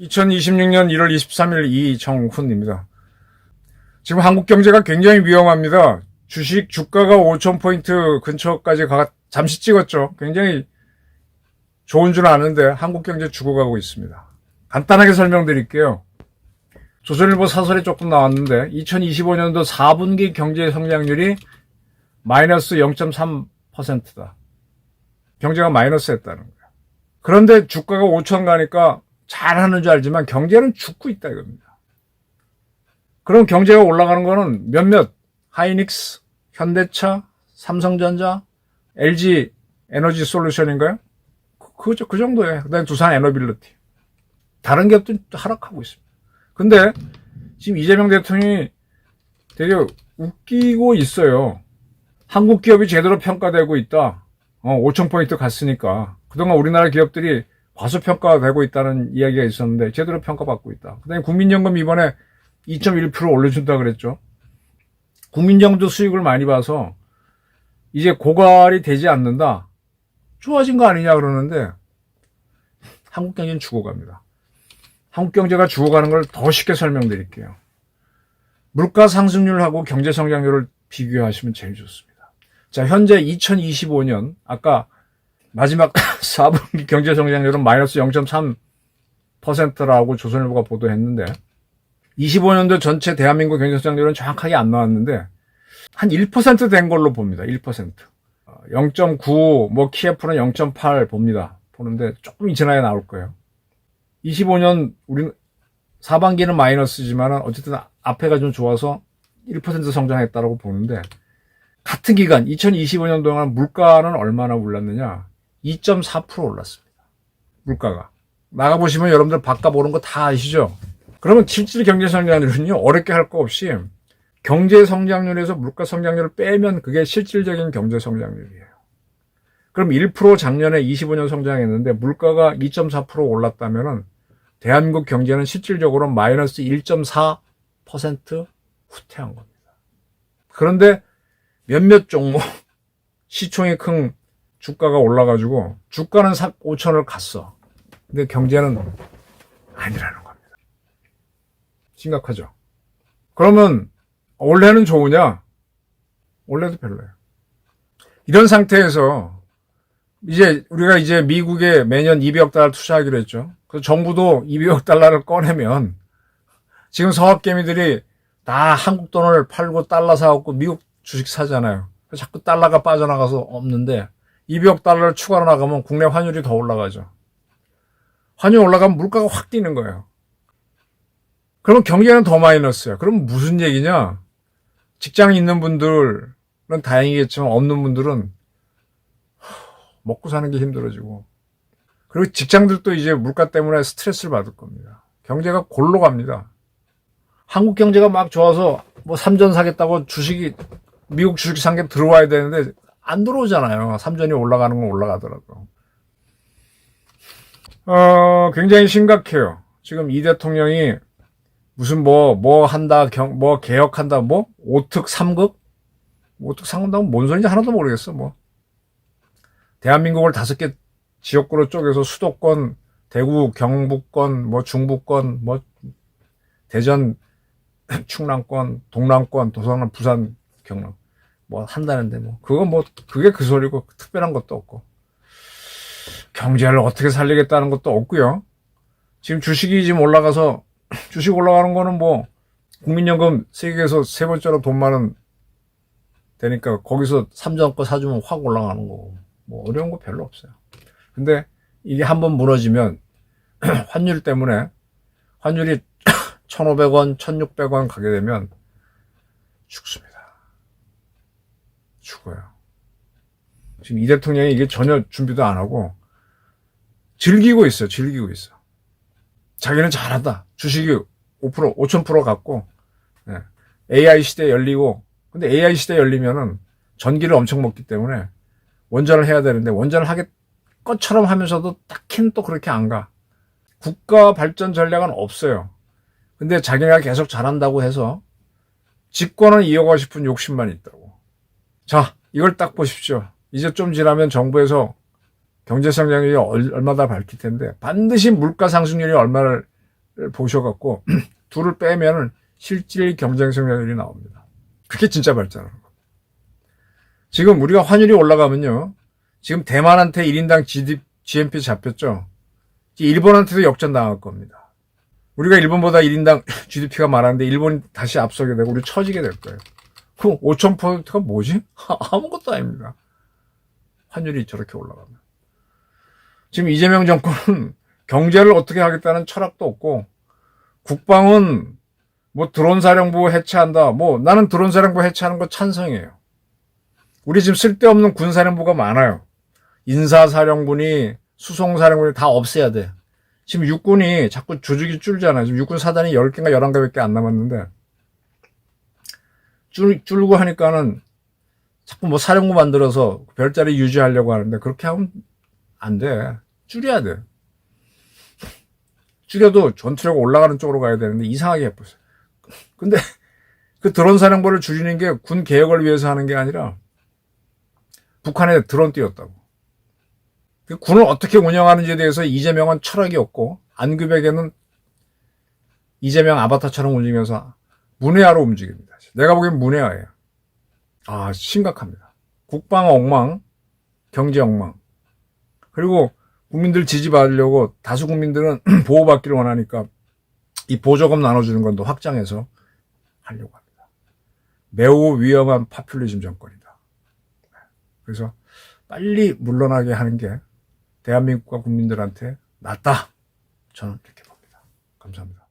(2026년 1월 23일) 이정훈입니다. 지금 한국 경제가 굉장히 위험합니다. 주식 주가가 5,000포인트 근처까지 가, 잠시 찍었죠. 굉장히 좋은 줄 아는데 한국 경제 죽어가고 있습니다. 간단하게 설명드릴게요. 조선일보 사설에 조금 나왔는데 2025년도 4분기 경제 성장률이 마이너스 0.3%다. 경제가 마이너스였다는 거예요. 그런데 주가가 5천 가니까 잘하는 줄 알지만 경제는 죽고 있다 이겁니다. 그럼 경제가 올라가는 거는 몇몇 하이닉스, 현대차, 삼성전자, LG 에너지 솔루션인가요? 그, 그, 그 정도예요. 그다음에 두산 에너빌리티. 다른 기업들은 하락하고 있습니다. 근데 지금 이재명 대통령이 되게 웃기고 있어요. 한국 기업이 제대로 평가되고 있다. 어, 5,000포인트 갔으니까. 그동안 우리나라 기업들이 과소평가되고 있다는 이야기가 있었는데 제대로 평가받고 있다. 그다음에 국민연금 이번에 2.1% 올려준다 그랬죠. 국민연금도 수익을 많이 봐서 이제 고갈이 되지 않는다. 좋아진 거 아니냐 그러는데 한국 경제는 죽어갑니다. 한국 경제가 죽어가는 걸 더 쉽게 설명드릴게요. 물가 상승률하고 경제 성장률을 비교하시면 제일 좋습니다. 자, 현재 2025년 아까 마지막 4분기 경제 성장률은 마이너스 0.3%라고 조선일보가 보도했는데 25년도 전체 대한민국 경제 성장률은 정확하게 안 나왔는데 한 1%된 걸로 봅니다. 1%. 0.9, 뭐 키에프는 0.8 봅니다. 보는데 조금 지나야 나올 거예요. 25년 우리 사반기는 마이너스지만 어쨌든 앞에가 좀 좋아서 1% 성장했다라고 보는데 같은 기간 2025년 동안 물가는 얼마나 올랐느냐? 2.4% 올랐습니다. 물가가. 나가 보시면 여러분들 바깥 보는 거다 아시죠? 그러면 실질 경제 성장률은요 어렵게 할 거 없이 경제 성장률에서 물가 성장률을 빼면 그게 실질적인 경제 성장률이에요. 그럼 1% 작년에 25년 성장했는데 물가가 2.4% 올랐다면은 대한민국 경제는 실질적으로 마이너스 1.4% 후퇴한 겁니다. 그런데 몇몇 종목 시총이 큰 주가가 올라가지고 주가는 5천을 갔어. 근데 경제는 아니라는 겁니다. 심각하죠. 그러면 원래는 좋으냐? 원래도 별로예요. 이런 상태에서 이제 우리가 이제 미국에 매년 200억 달러 투자하기로 했죠. 그래서 정부도 200억 달러를 꺼내면 지금 서학개미들이 다 한국 돈을 팔고 달러 사갖고 미국 주식 사잖아요. 자꾸 달러가 빠져나가서 없는데 200억 달러를 추가로 나가면 국내 환율이 더 올라가죠. 환율 올라가면 물가가 확 뛰는 거예요. 그러면 경제는 더 마이너스야. 그럼 무슨 얘기냐? 직장 있는 분들은 다행이겠지만 없는 분들은 먹고 사는 게 힘들어지고 그리고 직장들도 이제 물가 때문에 스트레스를 받을 겁니다. 경제가 골로 갑니다. 한국 경제가 막 좋아서 뭐 삼전 사겠다고 주식이 미국 주식 산 게 들어와야 되는데 안 들어오잖아요. 삼전이 올라가는 건 올라가더라도. 어, 굉장히 심각해요. 지금 이 대통령이 무슨 뭐, 뭐 한다, 경, 뭐 개혁한다, 뭐, 5특 3극? 5특 3극 뭔 소리인지 하나도 모르겠어, 뭐. 대한민국을 다섯 개 지역구로 쪼개서 수도권, 대구, 경북권, 뭐 중부권, 뭐 대전, 충남권, 동남권, 도서관, 부산, 경남. 뭐 한다는데 뭐. 그건 뭐 그게 그 소리고 특별한 것도 없고. 경제를 어떻게 살리겠다는 것도 없고요. 지금 주식이 지금 올라가서 주식 올라가는 거는 뭐 국민연금 세계에서 세 번째로 돈 많은 되니까 거기서 삼전 거 사주면 확 올라가는 거고 뭐 어려운 거 별로 없어요. 근데 이게 한번 무너지면 환율 때문에 환율이 1,500원, 1,600원 가게 되면 죽습니다. 죽어요. 지금 이 대통령이 이게 전혀 준비도 안 하고 즐기고 있어요. 즐기고 있어. 자기는 잘한다. 주식이 5%, 5,000% 갖고 예. AI 시대 열리고 근데 AI 시대 열리면은 전기를 엄청 먹기 때문에 원전을 해야 되는데 원전을 하겠 것처럼 하면서도 딱히는 또 그렇게 안 가. 국가 발전 전략은 없어요. 근데 자기가 계속 잘한다고 해서 집권을 이어가고 싶은 욕심만 있다고. 자, 이걸 딱 보십시오. 이제 좀 지나면 정부에서 경제 성장률이 얼- 얼마다 밝힐 텐데 반드시 물가 상승률이 얼마를 보셔갖고 둘을 빼면은 실질 경쟁 성장률이 나옵니다. 그게 진짜 발전하는 겁니다. 지금 우리가 환율이 올라가면요. 지금 대만한테 1인당 GDP, GNP 잡혔죠. 일본한테도 역전 당할 겁니다. 우리가 일본보다 1인당 GDP가 많았는데 일본이 다시 앞서게 되고 우리 처지게 될 거예요. 그럼 5,000%가 뭐지? 아무것도 아닙니다. 환율이 저렇게 올라가면. 지금 이재명 정권은 경제를 어떻게 하겠다는 철학도 없고 국방은 뭐 드론 사령부 해체한다. 뭐 나는 드론 사령부 해체하는 거 찬성이에요. 우리 지금 쓸데없는 군 사령부가 많아요. 인사 사령부니 수송 사령부니 다 없애야 돼. 지금 육군이 자꾸 조직이 줄잖아요. 지금 육군 사단이 10개인가 11개밖에 안 남았는데 줄, 줄고 하니까는 자꾸 뭐 사령부 만들어서 별자리 유지하려고 하는데 그렇게 하면 안 돼. 줄여야 돼. 줄여도 전투력 올라가는 쪽으로 가야 되는데 이상하게 해버렸어요. 근데 그 드론 사령부를 줄이는 게 군 개혁을 위해서 하는 게 아니라 북한에 드론 띄웠다고. 그 군을 어떻게 운영하는지에 대해서 이재명은 철학이 없고 안규백에는 이재명 아바타처럼 움직이면서 문외화로 움직입니다. 내가 보기엔 문외화예요. 아 심각합니다. 국방 엉망, 경제 엉망. 그리고 국민들 지지받으려고 다수 국민들은 보호받기를 원하니까 이 보조금 나눠주는 건도 확장해서 하려고 합니다. 매우 위험한 파퓰리즘 정권이다. 그래서 빨리 물러나게 하는 게 대한민국과 국민들한테 낫다. 저는 그렇게 봅니다. 감사합니다.